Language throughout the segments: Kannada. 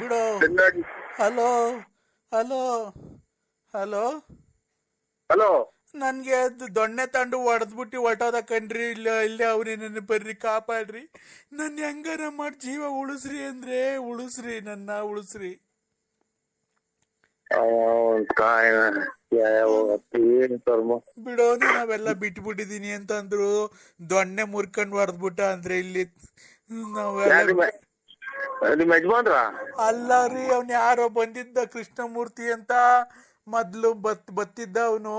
ಬಿಡು. Hello hello hello. ಹಲೋ. ನನ್ಗೆ ಅದು ದೊಣ್ಣೆ ತಂಡು ಹೊಡೆದ್ಬಿಟ್ಟು ಹೊಟ್ಟೋದ ಕಣ್ರಿ. ಇಲ್ಲ ಇಲ್ಲೇ ಅವ್ರಿ ನನ್ನ ಬರ್ರಿ ಕಾಪಾಡ್ರಿ. ನನ್ ಹೆಂಗಾರ ಮಾಡಿ ಜೀವ ಉಳಿಸ್ರಿ ಅಂದ್ರೆ ಉಳಿಸ್ರಿ ನನ್ನ ಉಳಿಸ್ರಿ. ಬಿಡೋನು ನಾವೆಲ್ಲ ಬಿಟ್ಬಿಟ್ಟಿದೀನಿ ಅಂತಂದ್ರು. ದೊಣ್ಣೆ ಮುರ್ಕೊಂಡ್ ಬರ್ದ್ಬಿಟ್ಟ ಅಂದ್ರೆ ಇಲ್ಲಿ ನಾವೆಲ್ಲ ಯಜಮಾನ್ರ? ಅಲ್ಲ ರೀ ಅವ್ನ್ ಯಾರೋ ಬಂದಿದ್ದ ಕೃಷ್ಣಮೂರ್ತಿ ಅಂತ. ಮೊದ್ಲು ಬತ್ ಬತ್ತಿದ್ದ ಅವನು.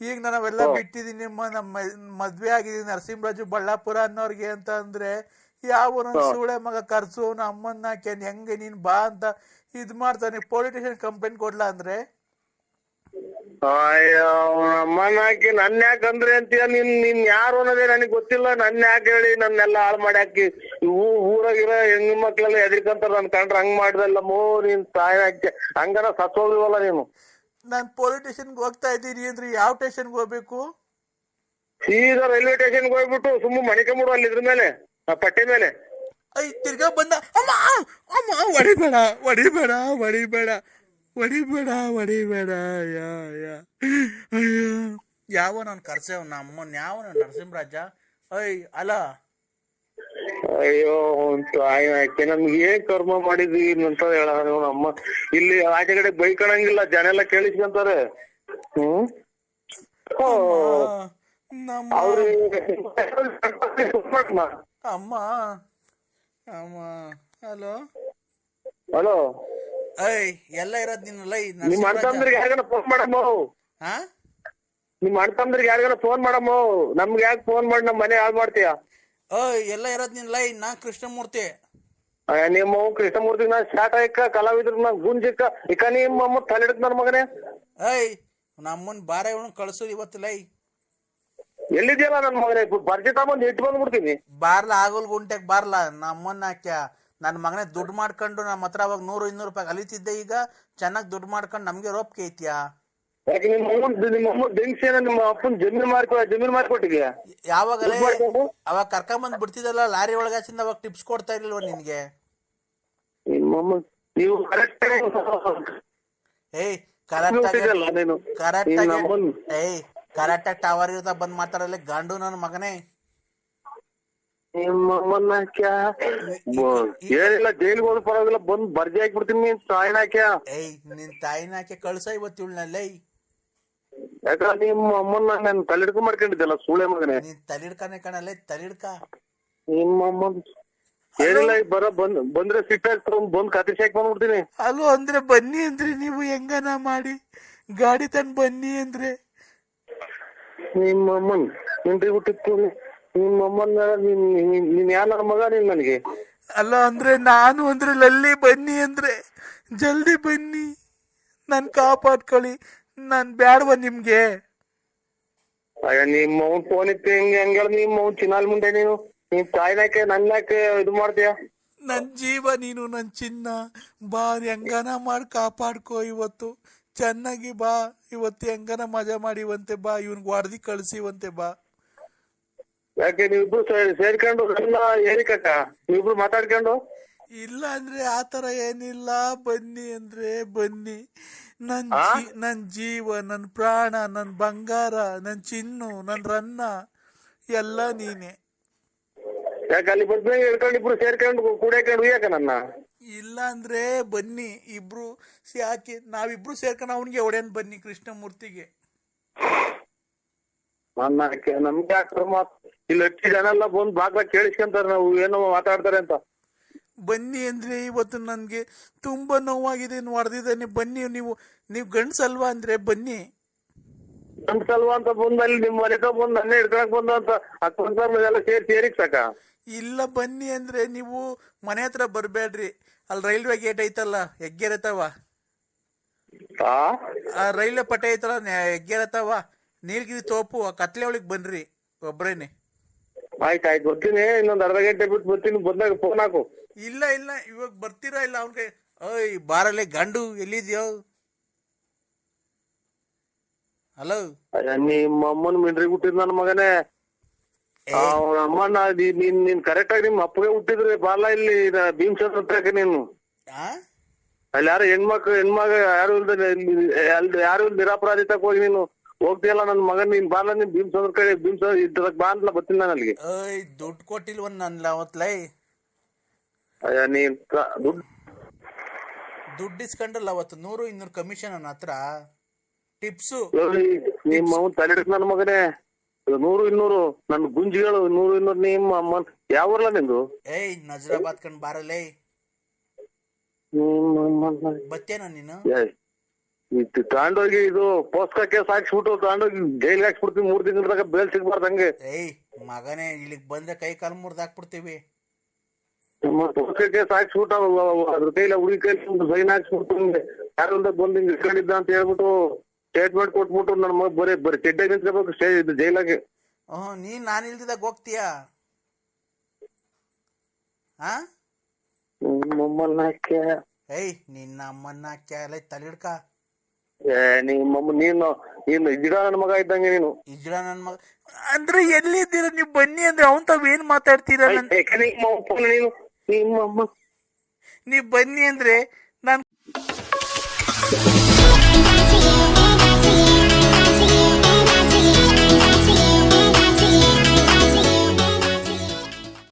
ಈಗ ನಾವೆಲ್ಲ ಬಿಟ್ಟಿದೀನಿ ನಮ್ಮ ಮದ್ವೆ ಆಗಿದೀನಿ ನರಸಿಂಹರಾಜು ಬಳ್ಳಾಪುರ ಅನ್ನೋರ್ಗೆ ಅಂತ ಅಂದ್ರೆ. ಯಾವ ಸುಳೆ ಮಗ ಕರ್ಸು ಅವ್ನ ಅಮ್ಮನ್ನ ಹಾಕ್ಯಾನ್ ಹೆಂಗೆ ನೀನ್ ಬಾ ಅಂತ ಇದ್ ಮಾಡ್ತಾನೆ ಪೊಲಿಟಿಷಿಯನ್ ಸ್ಟೇಷನ್ ಕಂಪ್ಲೇಂಟ್ ಕೊಡ್ಲಾ ಅಂದ್ರೆ? ಅಯ್ಯೋ ಅಮ್ಮನ ಹಾಕಿ ನನ್ ಯಾಕೆ ಅಂದ್ರೆ ಅಂತೀಯ? ನಿನ್ ನಿನ್ ಯಾರು ಅನ್ನೋದೇ ನನಗೆ ಗೊತ್ತಿಲ್ಲ. ನನ್ ಯಾಕೆ ಹೇಳಿ ನನ್ನೆಲ್ಲ ಹಾಳು ಮಾಡಿ ಹಾಕಿ? ಇವು ಊರಾಗಿರೋ ಹೆಣ್ಣು ಮಕ್ಳೆಲ್ಲ ಎದ್ರಿಕಂತಾರ ನನ್ ಕಂಡ್ರೆ ಹಂಗ್ ಮಾಡ್ದಲ್ಲ ಮೋ ನೀನ್ ತಾಯಿ ಹಾಕಿ ಹಂಗಾರ ಸತ್ತೋಗ್ಲಿವಲ್ಲ ನೀನು. ನಾನ್ ಪೊಲೀಸ್ ಸ್ಟೇಷನ್ಗೆ ಹೋಗ್ತಾ ಇದ್ದೀನಿ ಅಂದ್ರೆ ಯಾವ ಸ್ಟೇಷನ್ಗೆ ಹೋಗ್ಬೇಕು? ಸೀದಾ ರೈಲ್ವೆ ಸ್ಟೇಷನ್ಗೆ ಹೋಗ್ಬಿಟ್ಟು ಸುಮ್ಮ ಮಣಿಕೊಂಬಿಡು ಅಲ್ಲಿ ಇದ್ರ ಮೇಲೆ ಆ ಪಟ್ಟೆ ಮೇಲೆ. ಐ ತಿರ್ಗಾ ಬಂದ ಅಮ್ಮ ಅಮ್ಮ ಹೊಡಿಬೇಡ ಹೊಡಿಬೇಡ ಹೊಡಿಬೇಡ ಹೊಡಿಬೇಡ ಹೊಡಿಬೇಡ ಯಾ ಯಾ ಅಯ್ಯೋ. ಯಾವ ನಾನು ಕರ್ಸೇವ್ ನಮ್ಮನ್ ಯಾವ ನರಸಿಂಹರಾಜ. ಐ ಅಲ. ಅಯ್ಯೋ ಅಂತ ಹಾಕಿ ನಮ್ಗೆ ಏನ್ ಕರ್ಮ ಮಾಡಿದ್ವಿ ಅಂತ ಹೇಳ ನಮ್ಮ ಇಲ್ಲಿ ಆಚೆ ಕಡೆ ಬೈಕಣಂಗಿಲ್ಲ ಜನ ಎಲ್ಲ ಕೇಳಿಸ್ಕೊಂತಾರೆ. ಹ್ಮ್? ಅಮ್ಮ. ಹಲೋ? ಹಲೋ? ಐ ಎಲ್ಲ ಇರೋದ್ ನಿನ್ನ ಲೈ ನಿಮ್ ಅಣ್ತಂದ್ರಿಗೆ ಯಾರಿಗಾನ ಫೋನ್ ಮಾಡಮ್ಮ ಹಾ ನಿಮ್ಮ ಅಣ್ತಂದ್ರಿಗೆ ಯಾರಿಗಾನ ಫೋನ್ ಮಾಡಮ್ಮ ನಮ್ಗೆ ಯಾಕೆ ಫೋನ್ ಮಾಡಿ ನಮ್ಮ ಮನೆ ಯಾವ್ದು ಮಾಡ್ತೀಯ? ಓಯ್ ಎಲ್ಲ ಇರೋದ್ ನಿನ್ನ ಲೈ ನಾ ಕೃಷ್ಣಮೂರ್ತಿ. ನಿಮ್ಮ ಕೃಷ್ಣಮೂರ್ತಿ ನಾ ಶಾಟ ಇಕ್ಕ ಕಲಾವಿದ್ರ ನಾ ಗುಂಜಿಕ್ಕ ಇಕ್ಕ ನಿಮ್ಮ ಅಮ್ಮ ಹಿಡಿದ್ ನನ್ ಮಗನೇ? ಐ ನಮ್ಮನ್ ಬಾರ ಇವನು ಕಳ್ಸೋದು ಇವತ್ತು ಲೈ ಎಲ್ಲಿದ್ಯಲ್ಲ ನನ್ ಮಗನೇ? ಬರ್ಜಿ ತಗೊಂಡ್ ಇಟ್ಟು ಬಂದ್ಬಿಡ್ತೀನಿ. ಬಾರ್ಲ ಆಗೋಲ್ ಗುಂಟೆಗ್ ಬಾರ್ಲ ನಮ್ಮನ್ನ ಹಾಕ್ಯ ನನ್ ಮಗನೇ ದುಡ್ಡು ಮಾಡ್ಕೊಂಡು ನಮ್ಮ ಹತ್ರ ಅವಾಗ ನೂರು ಇನ್ನೂರು ರೂಪಾಯಿ ಅಲಿತಿದ್ದೆ ಈಗ ಚೆನ್ನಾಗಿ ದುಡ್ಡು ಮಾಡ್ಕೊಂಡು ನಮ್ಗೆ ರೋಪ್ಕೆ ಐತ್ಯಾ ಯಾಕೆ ನಿಮ್ಮ ಅಮ್ಮನ್ ನಿಮ್ಮ ಅಮ್ಮ ಬೆಂಕ್ಸಿನ ನಿಮ್ಮ ಅಪ್ಪನ್ ಜಮೀನ್ ಮಾರ್ಕೊ ಜಮೀನ್ ಮಾರ್ಕೊಟ್ಟಿದ್ಯಾ? ಯಾವಾಗಲೇ? ಅವಾಗ ಕರ್ಕೊಂಬಂದ್ ಬಿಡ್ತಿದ್ದಲ್ಲ ಲಾರಿ ಒಳಗಾಚಿಂದ ಅವಾಗ ಟಿಪ್ಸ್ ಕೊಡ್ತಾ ಇರ್ಲಿಲ್ವ ನಿನ್ಗೆ? ನಿಮ್ಮ ಅಮ್ಮ ನೀವು ಕರೆಕ್ಟ್ ಏಯ್ ಕರೆಕ್ಟ್ ಕರೆಕ್ಟ್ ಏಯ್ ಕರೆಕ್ಟ್ ಆಗಿ ಟವರ್ ಇರ್ತಾ ಬಂದ್ ಮಾತಾಡಲ್ಲ ಗಂಡು ನನ್ನ ಮಗನೇ. ನಿಮ್ಮಮ್ಮನ್ನ ಕ್ಯಾ ಬ- ಏನಿಲ್ಲ ಜೈಲ್ಗೆ ಹೋದ್ ಪರವಾಗಿಲ್ಲ ಬಂದ್ ಬರ್ಜಿ ಹಾಕ್ಬಿಡ್ತೀನಿ ನೀನ್ ಸಾಯಣ ಕ್ಯಾ ಏಯ್ ನಿನ್ ತಾಯಿನ ಹಾಕಿ ಕಳ್ಸ ಇವತ್ತು ಇವಳನ್ನ ಯಾಕ ನಿಮ್ಮ ಅಮ್ಮನ್ನ ನಾನು ತಲೆಡ್ಕೊಂಡ್ ಮಾಡ್ಕೊಂಡಿದ್ದಲ್ಲ ಸೂಳೆ ಮಗನೇ. ನೀನ್ ತಲಿಡ್ಕನೆ ಕಣಲ್ಲ ತಲಿಡ್ಕ. ನಿಮ್ಮ ಅಮ್ಮನ್ ಏನಿಲ್ಲ ಈಗ ಬರ ಬಂದ್ ಬಂದ್ರೆ ಸಿಟ್ಟಾಗಿ ತಗೊಂಡ್ ಬಂದ್ ಕತ್ತಿಸಿ ಹಾಕಿ ಬಂದ್ಬಿಡ್ತೀನಿ ಅಲ್ಲೂ ಅಂದ್ರೆ ಬನ್ನಿ ಅಂದ್ರೆ ನೀವು ಹೆಂಗನ ಮಾಡಿ? ಗಾಡಿ ತಂದ್ ಬನ್ನಿ ಅಂದ್ರೆ. ನಿಮ್ಮ ಅಮ್ಮನ್ ಇಂಟ್ರಿ ಬಿಟ್ಟಿತ್ತು ನಿಮ್ಮ ಅಮ್ಮನ್ನ ನೀನ್ ನನ್ನ ಮಗ ನೀನ್ ನನಗೆ? ಅಲ್ಲ ಅಂದ್ರೆ ನಾನು ಅಂದ್ರೆ ಲಲ್ಲಿ ಬನ್ನಿ ಅಂದ್ರೆ ಜಲ್ದಿ ಬನ್ನಿ. ನನ್ ಕಾಪಾಡ್ಕೊಳ್ಳಿ. ನಾನ್ ಬ್ಯಾಡ್ವ ನಿಮ್ಗೆ. ಅಯ್ಯ ನಿಮ್ಮ ಅವ್ನ್ ಫೋನ್ ಇತ್ತು ಹಿಂಗೆ ಹೆಂಗ್ ನಿಮ್ಮ ಅವ್ನ್ ಚಿನ್ನಾಲ್ ಮುಂದೆ ನೀನು. ನೀನ್ ತಾಯಿನಾಕೆ ನನ್ನಾಕೆ ಇದು ಮಾಡ್ತೀಯ? ನನ್ ಜೀವ ನೀನು ನನ್ ಚಿನ್ನ. ಬಾರಿ ಹೆಂಗನ ಮಾಡಿ ಕಾಪಾಡ್ಕೋ ಇವತ್ತು. ಚೆನ್ನಾಗಿ ಬಾ ಇವತ್ತು ಹೆಂಗನ ಮಜಾ ಮಾಡಿವಂತೆ ಬಾ ಇವನ್ ಹೊಡೆದಿ ಕಳ್ಸಿವಂತೆ ಬಾ. ಯಾಕೆ ನೀವಿಬ್ರು ಸೇರ್ಕೊಂಡು ಏರಿಕಕ್ಕ ನೀವಿಬ್ರು ಮಾತಾಡ್ಕೊಂಡು? ಇಲ್ಲ ಅಂದ್ರೆ ಆತರ ಏನಿಲ್ಲ. ಬನ್ನಿ ಅಂದ್ರೆ ಬನ್ನಿ. ನನ್ ನನ್ ಜೀವ ನನ್ ಪ್ರಾಣ ನನ್ ಬಂಗಾರ ನನ್ ಚಿನ್ನು ನನ್ ರನ್ನ ಎಲ್ಲ ನೀನೆ. ಯಾಕೆ ಅಲ್ಲಿ ಬಂದ್ಮೇಲೆ ಹೇಳ್ಕೊಂಡು ಇಬ್ರು ಸೇರ್ಕೊಂಡು ಕುಡಿಯಕೊಂಡು ಯಾಕೆ ನನ್ನ? ಇಲ್ಲ ಅಂದ್ರೆ ಬನ್ನಿ ಇಬ್ರು ಯಾಕೆ ನಾವಿಬ್ರು ಸೇರ್ಕೊಂಡು ಅವನಿಗೆ ಒಡೆಯನ್ ಬನ್ನಿ ಕೃಷ್ಣಮೂರ್ತಿಗೆ. ನಮ್ಗೆ ಇಲ್ಲಿ ಜನ ಎಲ್ಲ ಬಂದ್ ಕೇಳಿಸ್ಕೊಂತಾರೆ ನಾವು ಏನೋ ಮಾತಾಡ್ತಾರೆ ಅಂತ. ಬನ್ನಿ ಅಂದ್ರೆ ಇವತ್ತು ನನ್ಗೆ ತುಂಬಾ ನೋವಾಗಿದೆ ಹೊಡೆದಿದ್ದಾನೆ. ಬನ್ನಿ ನೀವು ನೀವು ಗಂಡ್ಸಲ್ವಾ ಅಂದ್ರೆ ಬನ್ನಿ. ಅಂತ ಬಂದ್ ಅಲ್ಲಿ ನಿಮ್ ಮನೆ ಹತ್ರ ಬಂದ್ ನನ್ನೇ ಹಿಡ್ಕೊಳಕ್ ಬಂದ ಅಂತ ಎಲ್ಲ ಸೇರಿ ಸೇರಿಕ್ ಸಾಕ ಇಲ್ಲ ಬನ್ನಿ ಅಂದ್ರೆ ನೀವು ಮನೆ ಹತ್ರ ಬರ್ಬೇಡ್ರಿ ಅಲ್ಲಿ ರೈಲ್ವೆ ಗೇಟ್ ಐತಲ್ಲ ಹೆಗ್ಗೆರತವ. ಆ? ಆ ರೈಲ್ವೆ ಪಟ್ಟೆ ಐತಲ್ಲ ಹೆಗ್ಗೆರತವ. ನೀಲಗಿರಿ ತೋಪು ಆ ಕತ್ಲೆ ಒಳಗ್ ಬನ್ರಿ ಒಬ್ರೇನೆ. ಆಯ್ತು ಆಯ್ತು ಬರ್ತೀನಿ. ಇನ್ನೊಂದ್ ಅರ್ಧ ಗಂಟೆ ಬಿಟ್ಟು ಬರ್ತೀನಿ ಬಂದಾಗ ಫೋನ್ ಹಾಕು. ಇಲ್ಲ ಇಲ್ಲ ಇವಾಗ ಬರ್ತೀರಾ ಇಲ್ಲ? ಕೈ ಓಯ್ ಬಾರಲೆ ಗಂಡು ಎಲ್ಲಿದ್ಯೋ? ಹಲೋ ಅಯ್ಯ, ನಿಮ್ಮ ಅಮ್ಮನ ಮಿಂಡ್ರಿ ಹುಟ್ಟಿದ್ ನನ್ನ ಮಗನೇ. ಅವ್ರ ಅಮ್ಮನ ನೀ- ನೀನ್ ನೀನ್ ಕರೆಕ್ಟ್ ಆಗಿ ನಿಮ್ಮ ಅಪ್ಪಗೆ ಹುಟ್ಟಿದ್ರೆ ಬಾಲ ಇಲ್ಲಿ ಭೀಮಚಂದ್ರ ಹತ್ರಕ್ಕೆ ನೀನು? ಆ? ಅಲ್ಲಿ ಯಾರು ಹೆಣ್ಮಕ್ಳು ಹೆಣ್ಮಗ ಯಾರು ಇಲ್ದೆ ಅಲ್ಲಿ ಯಾರು ಇಲ್ದ ನಿರಾಪರಾಧಿತಕ್ಕೆ ಹೋಗಿ ನೀನು ಹೋಗ್ತೀಯಲ್ಲ ನನ್ನ ಮಗನ್ ನೀನ್ ಬಾಲ ನೀನ್ ಭೀಮಚಂದ್ರ ಕಡೆ ಭೀಮಚಂದ್ರ ಇದ್ರಕ್ ಬಾ ಅಂತ ಬರ್ತೀನಿ ನಾನು ಅಲ್ಲಿಗೆ. ಓಯ್ ದುಡ್ಡು ಕೊಟ್ಟಿಲ್ವ ನನ್ನ ಅವತ್ಲೈ. ಅಯ್ಯ ನೀನ್ ದುಡ್ಡು ದುಡ್ಡು ಇಸ್ಕೊಂಡಲ್ಲ ಅವತ್ತು ನೂರು ಇನ್ನೂರು ಕಮಿಷನ್ ನನ್ನ ಹತ್ರ. ಟಿಪ್ಸು. ನಿಮ್ಮ ತಲೆ ನನ್ನ ಮಗನೇ. ನೂರು ಇನ್ನೂರು ನನ್ನ ಗುಂಜಿಗಳು ನೂರು ಇನ್ನೂರು ನಿಮ್ಮ ಅಮ್ಮನ್. ಯಾವೂರ್ಲ ನಿಂದು? ಏಯ್ ನಜರಾಬಾದ್ ಕಂಡ್ ಬಾರಲೆ ಬತ್ತೇನ ನೀನು? ಇದು ತಗೊಂಡೋಗಿ ಇದು ಪೋಸ್ಕ ಕೇಸ್ ಹಾಕ್ಸ್ಬಿಟ್ಟು ತಗೊಂಡೋಗಿ ಜೈಲ್ ಹಾಕ್ಸ್ಬಿಡ್ತೀನಿ ಮೂರ್ ತಿಂಗಳದಾಗ ಬೇಲ್ ಸಿಗ್ಬಾರ್ದು ಹಂಗೆ. ಏಯ್ ಮಗನೇ ಇಲ್ಲಿಗ್ ಬಂದ ಕೈ ಕಾಲು ಮುರ್ದು ಹಾಕ್ಬಿಡ್ತೀವಿ. ಪೋಸ್ಕ ಕೇಸ್ ಹಾಕ್ಸ್ಬಿಟ್ಟು ಅದ್ರ ಕೈಲ ಹುಡುಗಿ ಕೈಲಿ ಸೈನ್ ಹಾಕ್ಸ್ಬಿಟ್ಟು ಯಾರಿಂದ ಬಂದ್ ಹಿಂಗ್ ಇಟ್ಕೊಂಡಿದ್ದ ಅಂತ ಹೇಳ್ಬಿಟ್ಟು ಸ್ಟೇಟ್ಮೆಂಟ್ ಕೊಟ್ಬಿಟ್ಟು ನನ್ನ ಮಗ ಬರೀ ಬರೀ ಚೆಡ್ಡಾಗಿ ನಿಂತ್ಕೋಬೇಕು ಸ್ಟೇ ಇದು ಜೈಲಾಗೆ. ಹ್ಮ್ ನೀನ್ ನಾನು ಇಲ್ದಿದಾಗ ಹೋಗ್ತೀಯ? ಹಾ? ನಮ್ಮನ್ನ ಹಾಕ್ಯ? ಏಯ್ ನಿನ್ನ ಅಮ್ಮನ್ನ ಕ್ಯಾಲೆ ತಲಿಡ್ಕ ಏ ನಿಮ್ಮಮ್ಮ ನೀನು ನೀನು ಗಿಡ ನನ್ನ ಮಗ ಇದ್ದಂಗೆ ನೀನು. ಇಜ್ರ ನನ್ ಮಗ. ಅಂದ್ರೆ ಎಲ್ಲಿದ್ದೀರ ನೀವು? ಬನ್ನಿ ಅಂದ್ರೆ ಅವನ್ ತಾವ್ ಏನ್ ಮಾತಾಡ್ತೀರ ನನ್ ಯಾಕೆ ನಿಮ್ಮ ಅಪ್ಪನ ನೀನು. ನಿಮ್ಮಮ್ಮ. ನೀವ್ ಬನ್ನಿ ಅಂದ್ರೆ ನಾನ್